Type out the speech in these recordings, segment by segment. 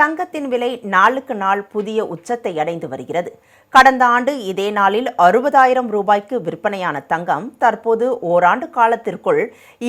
தங்கத்தின் விலை நாளுக்கு நாள் புதிய உச்சத்தை அடைந்து வருகிறது. கடந்த ஆண்டு இதே நாளில் அறுபதாயிரம் ரூபாய்க்கு விற்பனையான தங்கம் தற்போது ஓராண்டு காலத்திற்குள்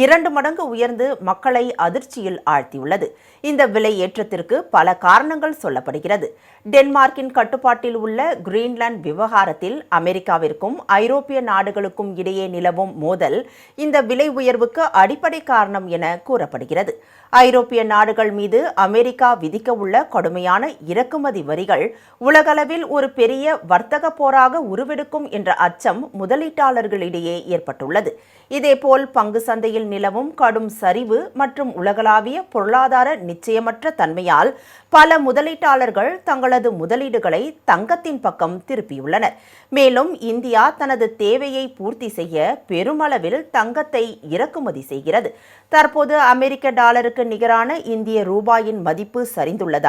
இரண்டு மடங்கு உயர்ந்து மக்களை அதிர்ச்சியில் ஆழ்த்தியுள்ளது. இந்த விலை ஏற்றத்திற்கு பல காரணங்கள் சொல்லப்படுகிறது. டென்மார்க்கின் கட்டுப்பாட்டில் உள்ள கிரீன்லாந்து விவகாரத்தில் அமெரிக்காவிற்கும் ஐரோப்பிய நாடுகளுக்கும் இடையே நிலவும் மோதல் இந்த விலை உயர்வுக்கு அடிப்படை காரணம் என கூறப்படுகிறது. ஐரோப்பிய நாடுகள் மீது அமெரிக்கா விதிக்க உள்ள கடுமையான இறக்குமதி வரிகள் உலகளவில் ஒரு பெரிய வர்த்தக போராக உருவெடுக்கும் என்ற அச்சம் முதலீட்டாளர்களிடையே ஏற்பட்டுள்ளது. இதேபோல் பங்கு சந்தையில் நிலவும் கடும் சரிவு மற்றும் உலகளாவிய பொருளாதார நிச்சயமற்ற தன்மையால் பல முதலீட்டாளர்கள் தங்களது முதலீடுகளை தங்கத்தின் பக்கம் திருப்பியுள்ளனர். மேலும் இந்தியா தனது தேவையை பூர்த்தி செய்ய பெருமளவில் தங்கத்தை இறக்குமதி செய்கிறது. தற்போது அமெரிக்க டாலருக்கு நிகரான இந்திய ரூபாயின் மதிப்பு சரிந்துள்ளதால்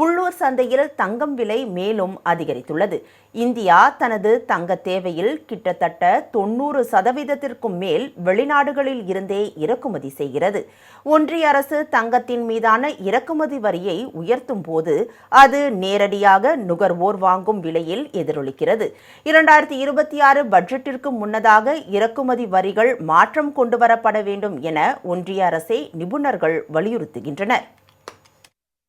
உள்ளூர் சந்தையில் தங்கம் விலை மேலும் அதிகரித்துள்ளது. இந்தியா தனது தங்க தேவையில் கிட்டத்தட்ட தொண்ணூறு சதவீதத்திற்கும் மேல் வெளிநாடுகளில் இருந்தே இறக்குமதி செய்கிறது. ஒன்றிய அரசு தங்கத்தின் மீதான இறக்குமதி வரியை உயர்த்தும் போது அது நேரடியாக நுகர்வோர் வாங்கும் விலையில் எதிரொலிக்கிறது. இரண்டாயிரத்தி இருபத்தி ஆறு பட்ஜெட்டிற்கு முன்னதாக இறக்குமதி வரிகள் மாற்றம் கொண்டுவரப்பட வேண்டும் என ஒன்றிய அரசை நிபுணர்கள் வலியுறுத்துகின்றனர்.